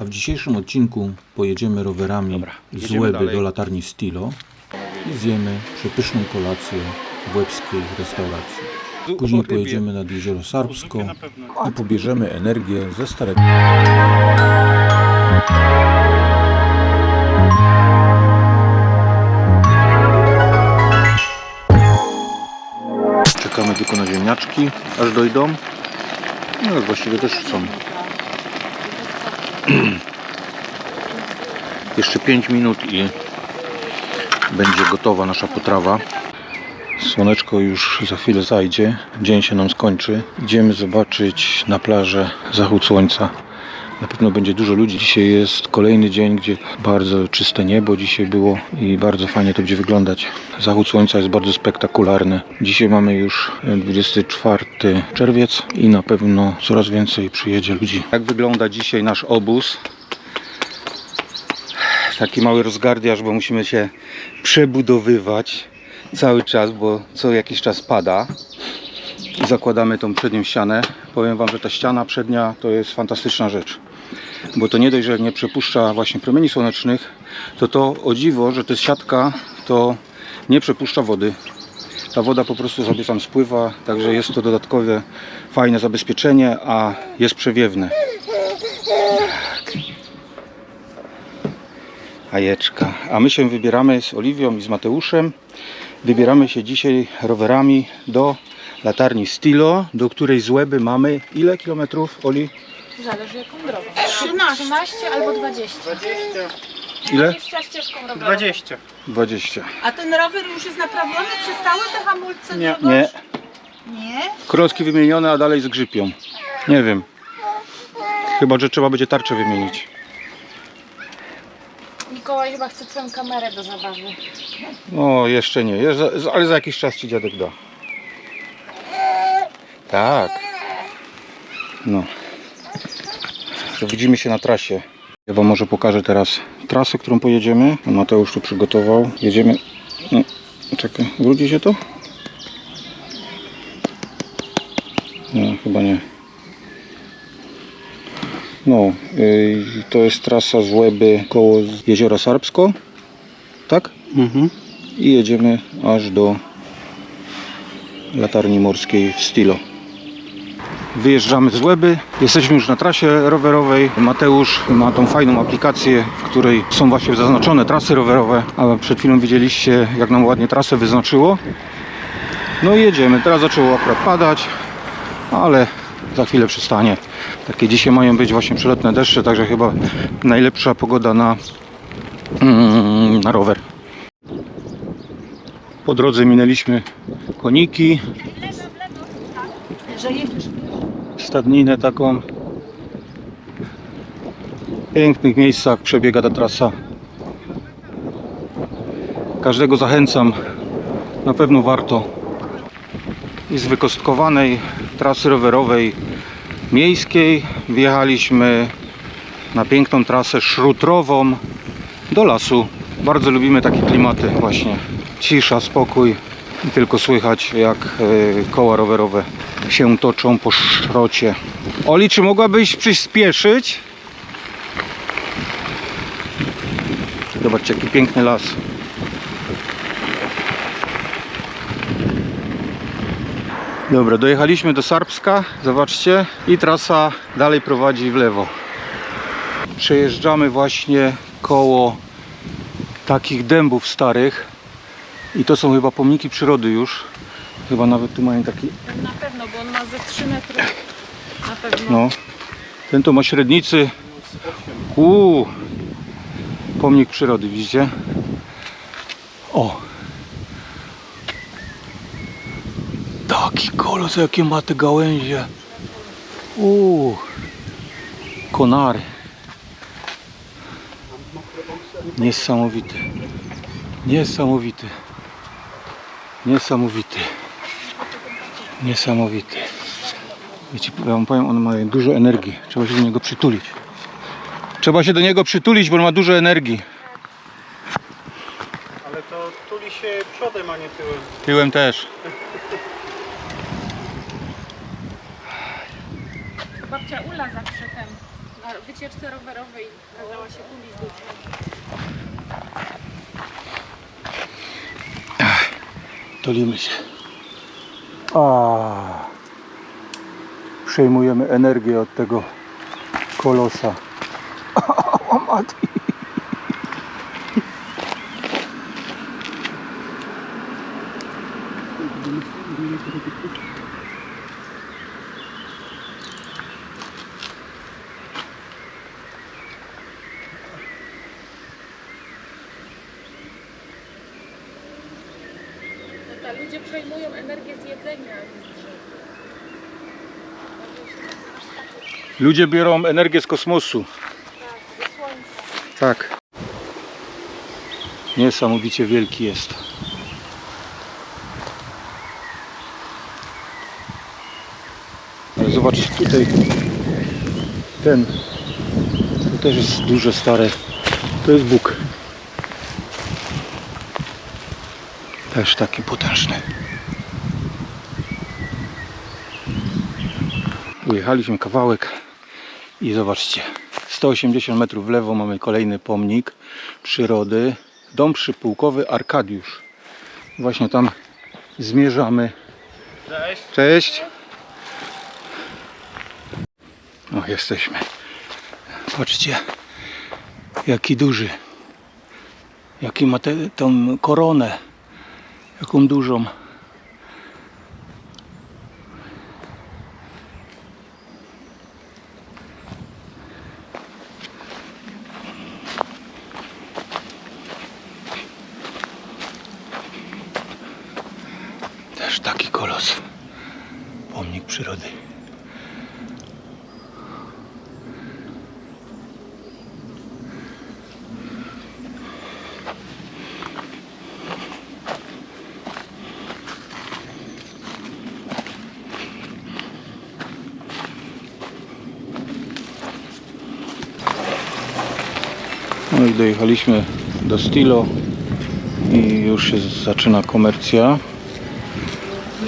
A w dzisiejszym odcinku pojedziemy rowerami Dobra, z jedziemy Łeby dalej. do latarni Stilo i zjemy przepyszną kolację w łebskiej restauracji. Później pojedziemy nad Jezioro Sarbsko i pobierzemy energię ze starego. Czekamy tylko na ziemniaczki, aż dojdą. No właściwie też są. Jeszcze 5 minut i będzie gotowa nasza potrawa. Słoneczko już za chwilę zajdzie, dzień się nam skończy. Idziemy zobaczyć na plażę zachód słońca. Na pewno będzie dużo ludzi. Dzisiaj jest kolejny dzień, gdzie bardzo czyste niebo dzisiaj było i bardzo fajnie to będzie wyglądać. Zachód słońca jest bardzo spektakularny. Dzisiaj mamy już 24 czerwiec i na pewno coraz więcej przyjedzie ludzi. Jak wygląda dzisiaj nasz obóz? Taki mały rozgardiaż, bo musimy się przebudowywać cały czas, bo co jakiś czas pada. Zakładamy tą przednią ścianę. Powiem Wam, że ta ściana przednia to jest fantastyczna rzecz. Bo to nie dość, że nie przepuszcza właśnie promieni słonecznych, to to o dziwo, że to jest siatka, to nie przepuszcza wody. Ta woda po prostu sobie tam spływa, także jest to dodatkowe fajne zabezpieczenie, a jest przewiewne. Ajeczka. A my się wybieramy z Oliwią i z Mateuszem. Wybieramy się dzisiaj rowerami do latarni Stilo, do której z Łeby mamy ile kilometrów, Oli? Zależy jaką drogą. 13. 13 albo 20. Ile? 20 ścieżką rowerową. 20. 20. A ten rower już jest naprawiony? Przestały te hamulce Nie. Nie, Nie? wymienione, a dalej zgrzypią. Nie wiem. Chyba, że trzeba będzie tarczę wymienić. Mikołaj chyba chce twoją kamerę do zabawy. No, jeszcze nie, ale za jakiś czas ci dziadek da. Tak. No. To widzimy się na trasie. Ja Wam może pokażę teraz trasę, którą pojedziemy. Mateusz tu przygotował. Jedziemy. Czekaj, wróci się to? Nie, chyba nie. No, yy, to jest trasa z Łeby koło Jeziora Sarbsko. Tak? Mhm. i jedziemy aż do latarni morskiej w Stilo. Wyjeżdżamy z Łeby, jesteśmy już na trasie rowerowej. Mateusz ma tą fajną aplikację, w której są właśnie zaznaczone trasy rowerowe, a przed chwilą widzieliście jak nam ładnie trasę wyznaczyło. No i jedziemy, teraz zaczęło akurat padać, ale za chwilę przystanie. Takie dzisiaj mają być właśnie przelotne deszcze, także chyba najlepsza pogoda na, mm, na rower. Po drodze minęliśmy koniki, Że jedziesz. Stadninę taką. W pięknych miejscach przebiega ta trasa. Każdego zachęcam, na pewno warto. I z wykostkowanej trasy rowerowej miejskiej wjechaliśmy na piękną trasę szrutrową do lasu. Bardzo lubimy takie klimaty właśnie. Cisza, spokój i tylko słychać jak e, koła rowerowe się toczą po szrocie. Oli, czy mogłabyś przyspieszyć? Zobaczcie, jaki piękny las. Dobra, dojechaliśmy do Sarbska, zobaczcie, i trasa dalej prowadzi w lewo. Przejeżdżamy właśnie koło takich dębów starych i to są chyba pomniki przyrody już. Chyba nawet tu mają taki ze 3 metry. Na pewno. No. Ten to ma średnicy. Uuu. Pomnik przyrody, widzicie? O. Taki kolos, jakie ma te gałęzie. Uuu. Konary. Niesamowity. Niesamowity. Niesamowity. Niesamowity. Wiecie, ja wam powiem, on ma dużo energii. Trzeba się do niego przytulić. Trzeba się do niego przytulić, bo on ma dużo energii. Ale to tuli się przodem, a nie tyłem. Tyłem też. Babcia Ula zawsze ten na wycieczce rowerowej kazała się tulić do. Tolimy się. A, przejmujemy energię od tego kolosa. O, matki. Ludzie przejmują energię z jedzenia. Ludzie biorą energię z kosmosu. Tak. Niesamowicie wielki jest. Ale zobaczcie tutaj ten to też jest duże stare to jest Bóg też taki potężny ujechaliśmy kawałek i zobaczcie 180 metrów w lewo mamy kolejny pomnik przyrody dom przypułkowy Arkadiusz właśnie tam zmierzamy Cześć. Cześć. O, jesteśmy. Patrzcie, jaki duży. Jaki ma tę tą koronę. Jaką dużą. Też taki kolos. Pomnik przyrody. No i dojechaliśmy do Stilo i już się zaczyna komercja,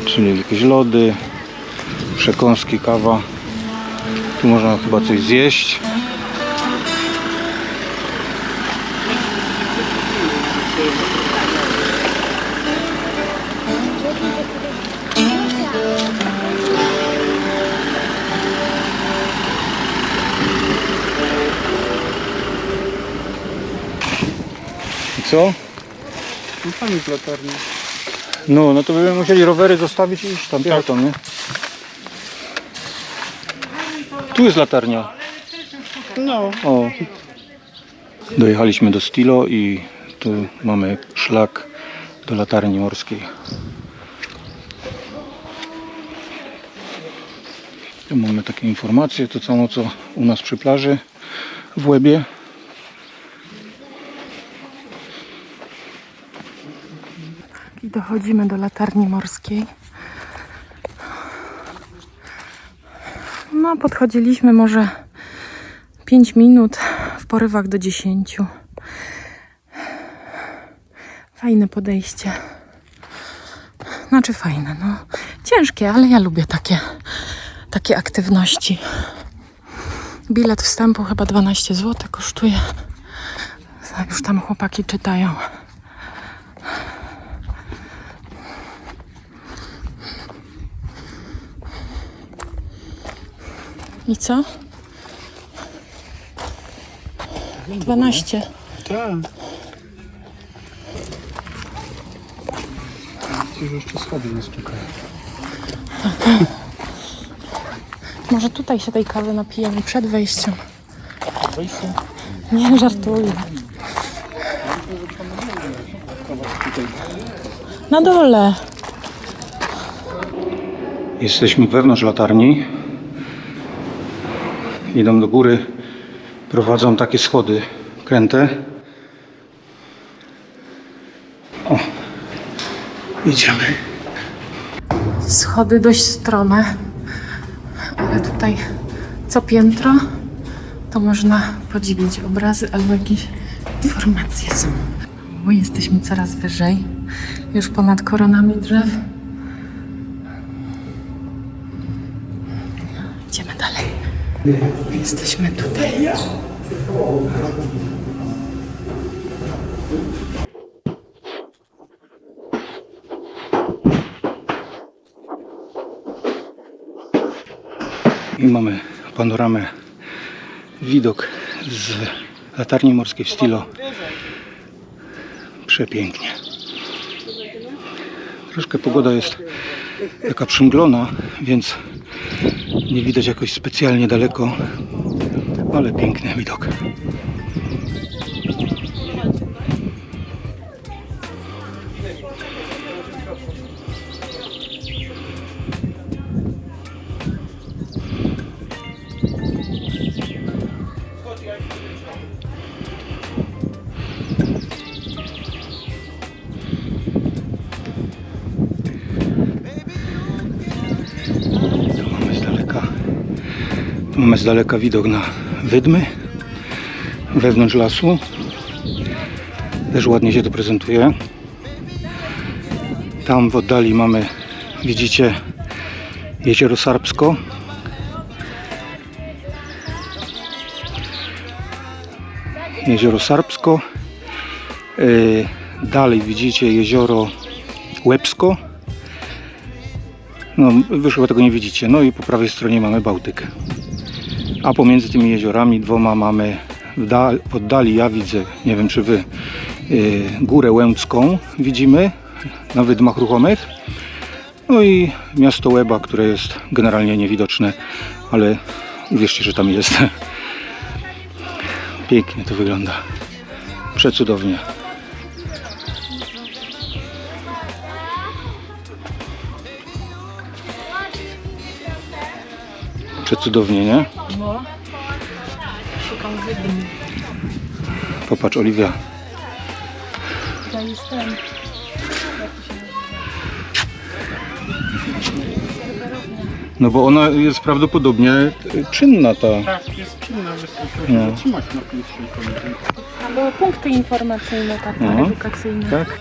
czyli jakieś lody, przekąski, kawa. Tu można chyba coś zjeść. Co? No tam jest latarnia. No, no to byśmy musieli rowery zostawić i iść tam, jechać tam, nie? Tu jest latarnia. No. O. Dojechaliśmy do Stilo i tu mamy szlak do latarni morskiej. Tu mamy takie informacje, to samo co u nas przy plaży w Łebie. Dochodzimy do latarni morskiej. No, podchodziliśmy może 5 minut, w porywach do 10. Fajne podejście. Znaczy fajne, no. Ciężkie, ale ja lubię takie, takie aktywności. Bilet wstępu chyba 12 zł kosztuje. Już tam chłopaki czytają. I co? 12. Tak. Że jeszcze schody nas czekają. Może tutaj się tej kawy napijemy przed wejściem. Wejście? Nie, żartuję. Na dole. Jesteśmy wewnątrz latarni. Idą do góry. Prowadzą takie schody kręte. O, idziemy. Schody dość strome, ale tutaj co piętro to można podziwiać obrazy albo jakieś informacje są. Bo jesteśmy coraz wyżej, już ponad koronami drzew. Idziemy dalej. Jesteśmy tutaj. I mamy panoramę, widok z latarni morskiej w Stilo. Przepięknie. Troszkę pogoda jest taka przymglona, więc nie widać jakoś specjalnie daleko, ale piękny widok. Mamy z daleka widok na wydmy wewnątrz lasu. Też ładnie się to prezentuje. Tam w oddali mamy, widzicie, jezioro Sarbsko. Jezioro Sarbsko. Yy, Dalej widzicie jezioro Łebsko. No, wy tego nie widzicie. No i po prawej stronie mamy Bałtyk. A pomiędzy tymi jeziorami dwoma mamy w, dal, w oddali, ja widzę, nie wiem czy wy, yy, Górę Łęcką widzimy na wydmach ruchomych. No i miasto Łeba, które jest generalnie niewidoczne, ale uwierzcie, że tam jest. Pięknie to wygląda. Przecudownie. Przecudownie, nie? Popatrz, Oliwia. Tutaj jest ten. No bo ona jest prawdopodobnie czynna ta. Tak, jest czynna, wystarczy No. zatrzymać na pierwszym końcu. Albo punkty informacyjne, takie No. edukacyjne. Tak?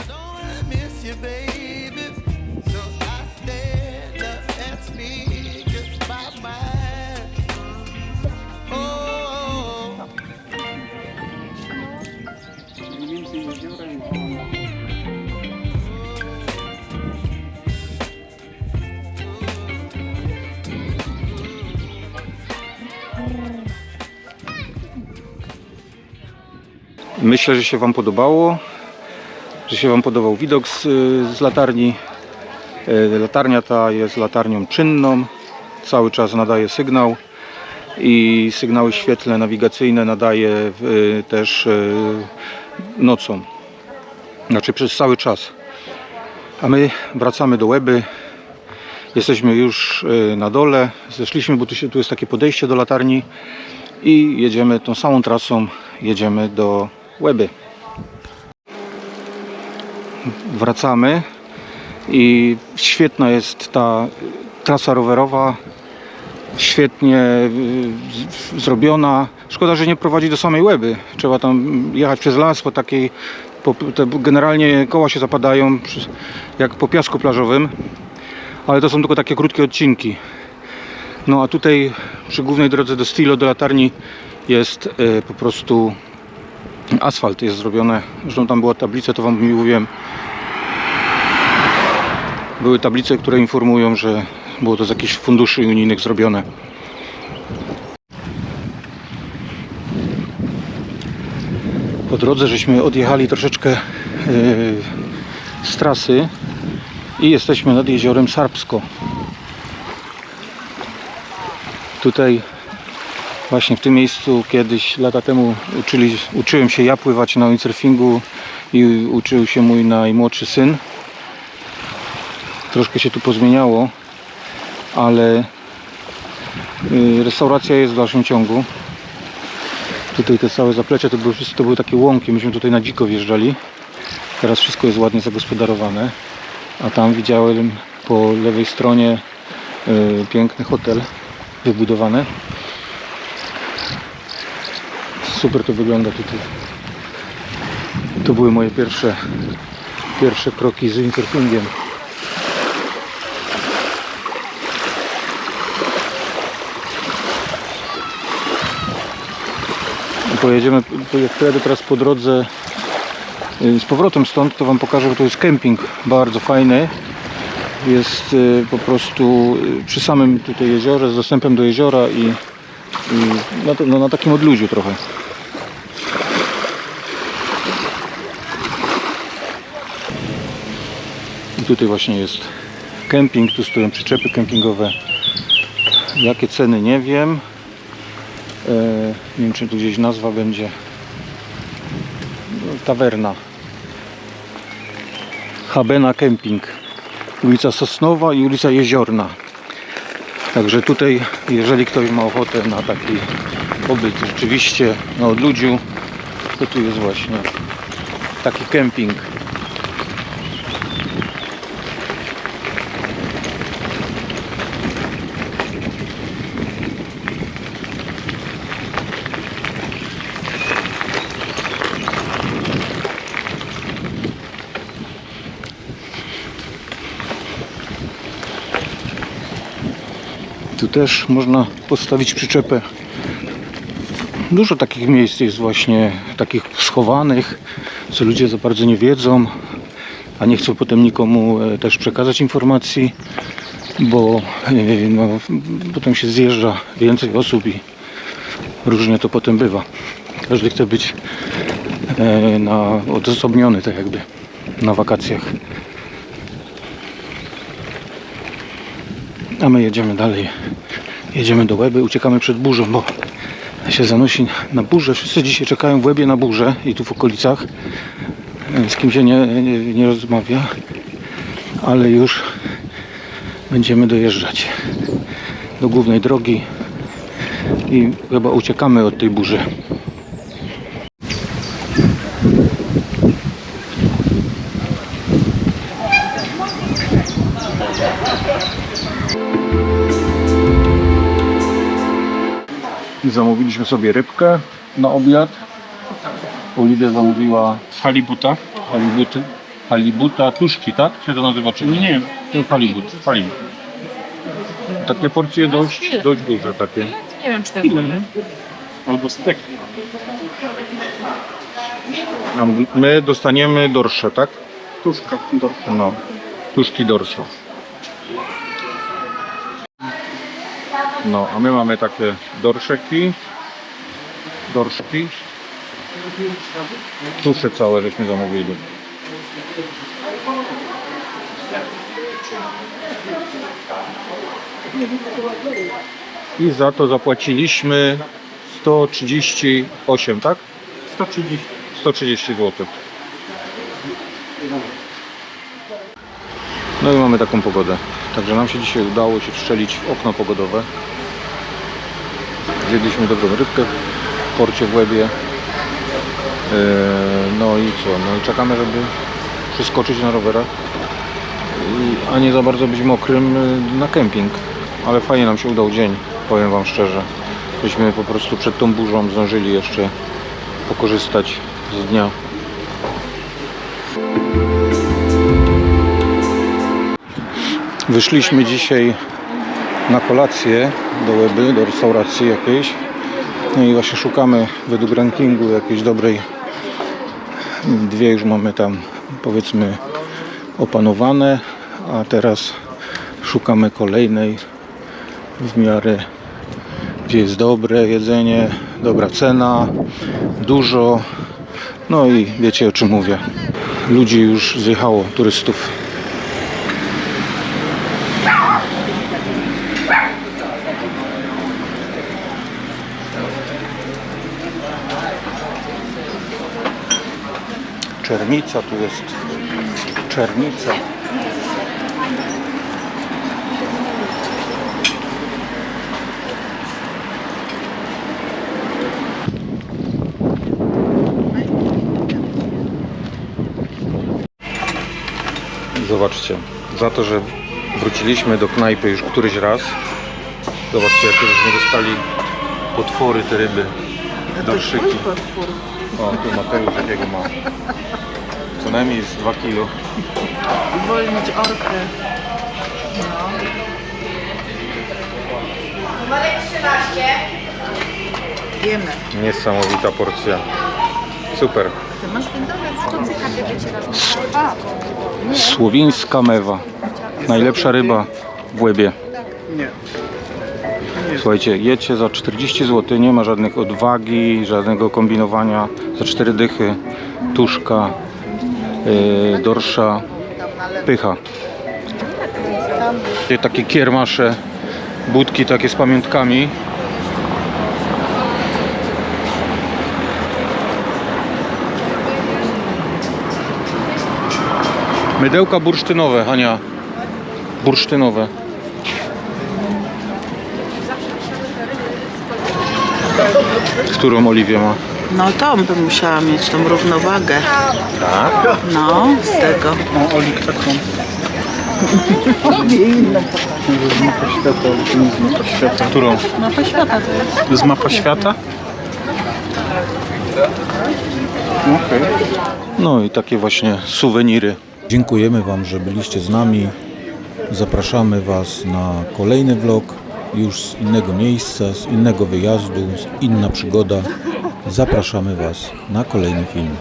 Myślę, że się Wam podobało, że się Wam podobał widok z, z latarni. E, Latarnia ta jest latarnią czynną, cały czas nadaje sygnał i sygnały świetlne nawigacyjne nadaje w- też e, nocą, znaczy przez cały czas. A my wracamy do Łeby. Jesteśmy już e, na dole, zeszliśmy, bo tu, się, tu jest takie podejście do latarni i jedziemy tą samą trasą, jedziemy do Łeby. Wracamy i świetna jest ta trasa rowerowa, świetnie y, zrobiona. Szkoda, że nie prowadzi do samej Łeby. Trzeba tam jechać przez las po takiej, po, generalnie koła się zapadają jak po piasku plażowym, ale to są tylko takie krótkie odcinki. No a tutaj przy głównej drodze do Stilo, do latarni jest y, po prostu asfalt jest zrobione. Zresztą tam była tablica, to wam mówiłem. Były tablice, które informują, że było to z jakichś funduszy unijnych zrobione. Po drodze żeśmy odjechali troszeczkę y, z trasy i jesteśmy nad jeziorem Sarbsko. Tutaj Właśnie w tym miejscu kiedyś lata temu uczyli, uczyłem się ja pływać na windsurfingu i uczył się mój najmłodszy syn. Troszkę się tu pozmieniało, ale y, restauracja jest w dalszym ciągu. Tutaj te całe zaplecze to były, to były takie łąki, myśmy tutaj na dziko wjeżdżali. Teraz wszystko jest ładnie zagospodarowane. A tam widziałem po lewej stronie y, piękny hotel wybudowany. Super to wygląda tutaj. To były moje pierwsze, pierwsze kroki z windsurfingiem. pojedziemy, po- jak pojadę teraz po drodze y, z powrotem stąd, to Wam pokażę, że to jest kemping bardzo fajny. Jest y, po prostu y, przy samym tutaj jeziorze, z dostępem do jeziora i, i na, no, na takim odludziu trochę. Tutaj właśnie jest kemping, tu stoją przyczepy kempingowe. Jakie ceny nie wiem. E, nie wiem czy tu gdzieś nazwa będzie. No, Tawerna. Habena Kemping. Ulica Sosnowa i ulica Jeziorna. Także tutaj, jeżeli ktoś ma ochotę na taki pobyt rzeczywiście na odludziu, to tu jest właśnie taki kemping. Też można postawić przyczepę. Dużo takich miejsc jest właśnie takich schowanych, co ludzie za bardzo nie wiedzą, a nie chcą potem nikomu e, też przekazać informacji, bo e, no, potem się zjeżdża więcej osób i różnie to potem bywa. Każdy chce być e, na, odosobniony tak jakby na wakacjach. A my jedziemy dalej. Jedziemy do Łeby, uciekamy przed burzą, bo się zanosi na burzę. Wszyscy dzisiaj czekają w Łebie na burzę i tu w okolicach. Z kim się nie, nie, nie rozmawia, ale już będziemy dojeżdżać do głównej drogi i chyba uciekamy od tej burzy. Zamówiliśmy sobie rybkę na obiad. Oliwia zamówiła Halibuta? halibuty. Halibuta tuszki, tak? Się to nazywa czy Nie wiem. To halibut. halibut. Takie porcje dość, dość duże takie. Nie wiem, czy to Albo stek. A My dostaniemy dorsze, tak? Tuszka. Do... No. Tuszki dorsze. No, a my mamy takie dorszeki. Dorszki. Tusze całe żeśmy zamówili. I za to zapłaciliśmy 138, tak? 130. 130 zł. No i mamy taką pogodę. Także nam się dzisiaj udało się wszczelić w okno pogodowe. Zjedliśmy dobrą rybkę w porcie w Łebie. Eee, No i co? No i czekamy, żeby przeskoczyć na rowerach. A nie za bardzo być mokrym y, na kemping. Ale fajnie nam się udał dzień, powiem Wam szczerze. Byśmy po prostu przed tą burzą zdążyli jeszcze pokorzystać z dnia. Wyszliśmy dzisiaj na kolację do Łeby, do restauracji jakiejś. No i właśnie szukamy według rankingu jakiejś dobrej. Dwie już mamy tam powiedzmy opanowane, a teraz szukamy kolejnej w miarę gdzie jest dobre jedzenie, dobra cena, dużo. No i wiecie o czym mówię. Ludzi już zjechało, turystów. Czernica tu jest. Czernica. Zobaczcie, za to, że wróciliśmy do knajpy już któryś raz. Zobaczcie, jakie żeśmy dostali potwory te ryby. Dorszyki. O, tu Mateusz jakiego ma. Co najmniej jest 2 kilo. Uwolnić orkę. Numerek 13. Wiemy. Niesamowita porcja. Super. Ty masz windowiec, to ciekawie wycierasz. A, Słowińska mewa. Najlepsza ryba w łebie. Nie. Słuchajcie, jedźcie za 40 zł, nie ma żadnych odwagi, żadnego kombinowania. Za 4 dychy, tuszka, yy, dorsza, pycha. Takie- Takie kiermasze, budki takie z pamiątkami. Mydełka bursztynowe, Hania. Bursztynowe. Którą Oliwia ma? No to bym musiała mieć tą równowagę. Tak. No, z tego. O, Olik taką. Mapa świata, to nie z mapa świata. Którą? Mapa świata to jest. Z mapa świata? Okej. No i takie właśnie suweniry. Dziękujemy Wam, że byliście z nami. Zapraszamy Was na kolejny vlog, już z innego miejsca, z innego wyjazdu, inna przygoda. Zapraszamy Was na kolejny film.